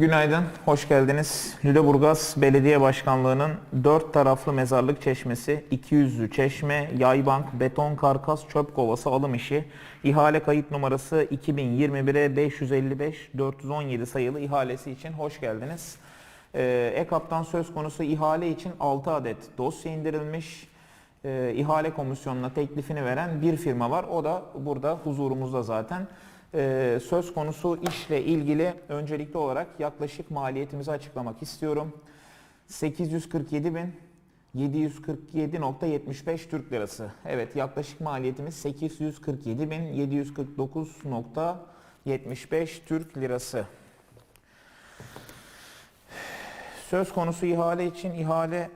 Günaydın, hoş geldiniz. Lüleburgaz Belediye Başkanlığı'nın dört taraflı mezarlık çeşmesi, 200'lü çeşme, yaybank, beton karkas, çöp kovası alım işi, ihale kayıt numarası 2021'e 555 417 sayılı ihalesi için hoş geldiniz. Ee, EKAP'tan söz konusu ihale için 6 adet dosya indirilmiş. Ee, ihale komisyonuna teklifini veren bir firma var. O da burada huzurumuzda zaten. Ee, söz konusu işle ilgili öncelikli olarak yaklaşık maliyetimizi açıklamak istiyorum. 847 bin 747.75 Türk Lirası. Evet yaklaşık maliyetimiz 847 bin 749.75 Türk Lirası. Söz konusu ihale için ihale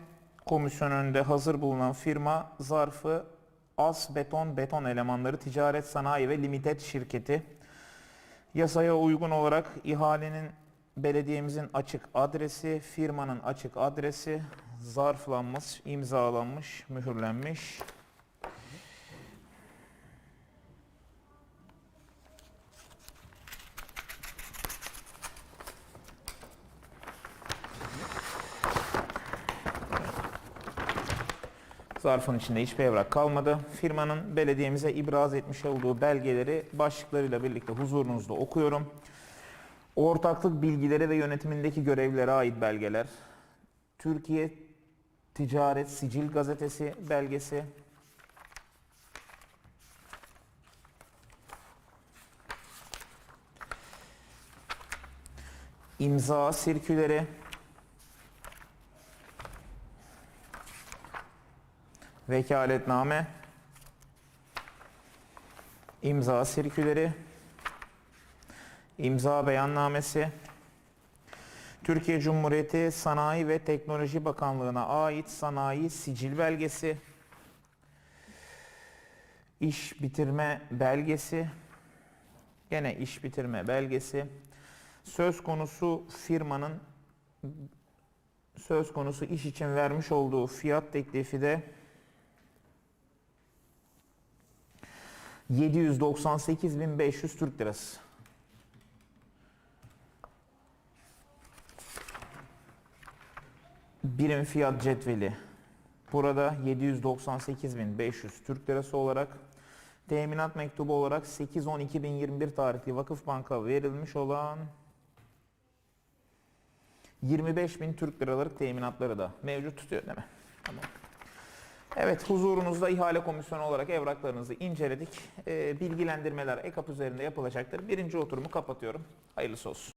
komisyon önünde hazır bulunan firma zarfı As Beton Beton Elemanları Ticaret Sanayi ve Limited şirketi. Yasaya uygun olarak ihalenin belediyemizin açık adresi, firmanın açık adresi zarflanmış, imzalanmış, mühürlenmiş. Zarfın içinde hiçbir evrak kalmadı. Firmanın belediyemize ibraz etmiş olduğu belgeleri başlıklarıyla birlikte huzurunuzda okuyorum. Ortaklık bilgileri ve yönetimindeki görevlere ait belgeler. Türkiye Ticaret Sicil Gazetesi belgesi. İmza sirküleri. Vekaletname, imza sirküleri, imza beyannamesi, Türkiye Cumhuriyeti Sanayi ve Teknoloji Bakanlığı'na ait sanayi sicil belgesi, iş bitirme belgesi, gene iş bitirme belgesi, söz konusu firmanın söz konusu iş için vermiş olduğu fiyat teklifi de 798.500 Türk Lirası. Birim fiyat cetveli. Burada 798.500 Türk Lirası olarak teminat mektubu olarak 8-10-2021 tarihli Vakıf Banka verilmiş olan 25.000 Türk Liralık teminatları da mevcut tutuyor değil mi? Evet, huzurunuzda ihale komisyonu olarak evraklarınızı inceledik. Ee, bilgilendirmeler EKAP üzerinde yapılacaktır. Birinci oturumu kapatıyorum. Hayırlısı olsun.